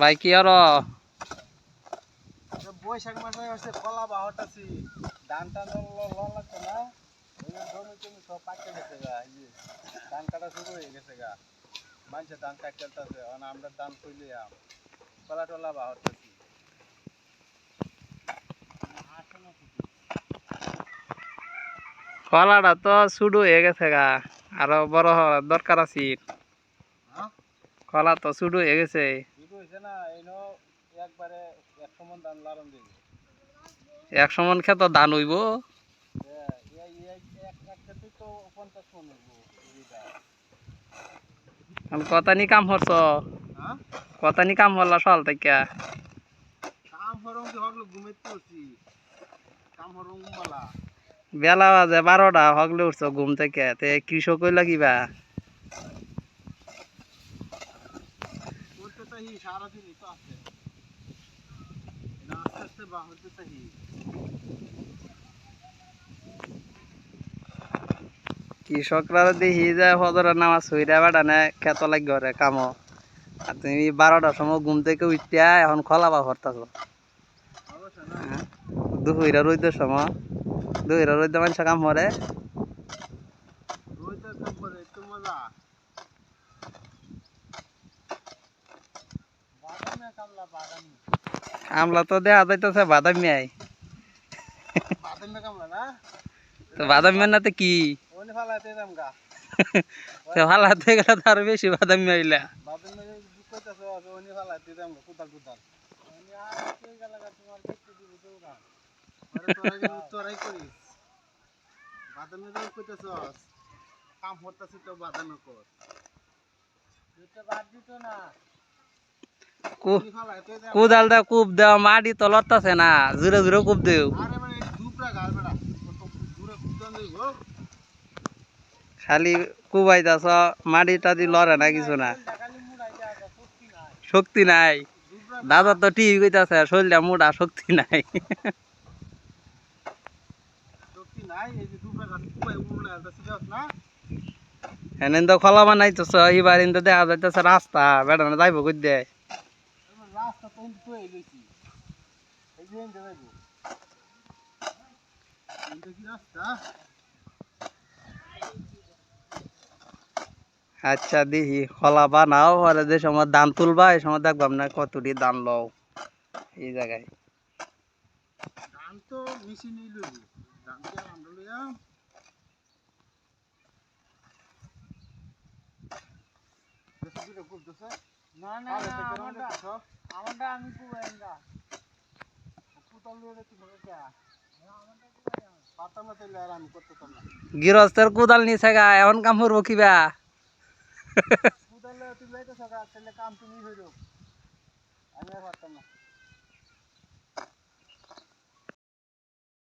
ভাই কি আর বৈশাখ মাসে হচ্ছে কলা বাহটাছি ধান টান না। জমি টমি সব পাকে গেছে গা এই যে ধান কাটা শুরু হয়ে গেছে গা। মানুষের ধান কাট চলতেছে আমরা ধান কইলে আম কলা টলা কলাটা তো শুরু হয়ে গেছে গা আরও বড় হওয়ার দরকার আছে। হ্যাঁ? কলা তো শুরু হয়ে গেছে। হয়েছে না একবারে একশো মন ধান লালন দিবে একশো মন খেত হইব কতানি কাম হরছ? হ্যাঁ? কতানি কাম হল্লা সকাল থেকে? কাম হরং কি হগলো ঘুমাইতে হচ্ছি কাম হরং মালা বেলা বাজে বারোটা হগলে উঠছ ঘুম থেকে। তে কৃষক কিবা তাহি সারাদিনই তো আছে। এটা আস্তে আস্তে বাহতে তাহি কৃষকরা দেখি যে নামাজ সইরা বেড়ানে খেত লাগ ঘরে কাম। আর তুমি বারোটার সময় ঘুম থেকে উঠিয়া এখন খলাবা হরতাছ অবশ্য না। দুপুরা রোদের সময়। দুপুরা রোদে মানুষ কাম রোজ কাম করে একটু মজা বাদামে কামলা বাদামি আমলা তো দেখা যাইতেছে, বাদামি আই। বাদামে না তো কি ভালো গেলে তো বেশি বাদামি আইলা। কাম হতাছে তো বাদামে কর না কু- ওনে ফালাইতে দাম কুদাল দা কূপ দেওয়া মাটি তো লড়তাছে না জোরে জোরে কূপ দেও। মানে খালি কুবাইতাছ মাটি টাটি লড়ে না কিছু না। শক্তি নাই। দাদা তো ঠিক কইতাছে শরীরটা মোটা শক্তি নাই। এনে তো খলা বানাইতেছ এবার দেখা যাইতেছে রাস্তা বেড়ানো যাইব কই দে এবার রাস্তা তো তো এই গেছি এই যে এনতে যাইব এটা কি রাস্তা আচ্ছা দেখি খলা বানাও পরে যে সময় ধান তুলবা এই সময় দেখবাম না কতটি ধান লও। এই জায়গায়। ধান তো মেশিনই লইব ধান কি আমরা লইয়া না না আমারটা আমারটা আমি কুবাই না না তাইলে আর আমি করতেতাম না। গৃহস্থের কোদাল নিছে গা এখন কাম করব কিবা? কুদাল তুমি কাম তুমি হইল আমি আর পারতাম না।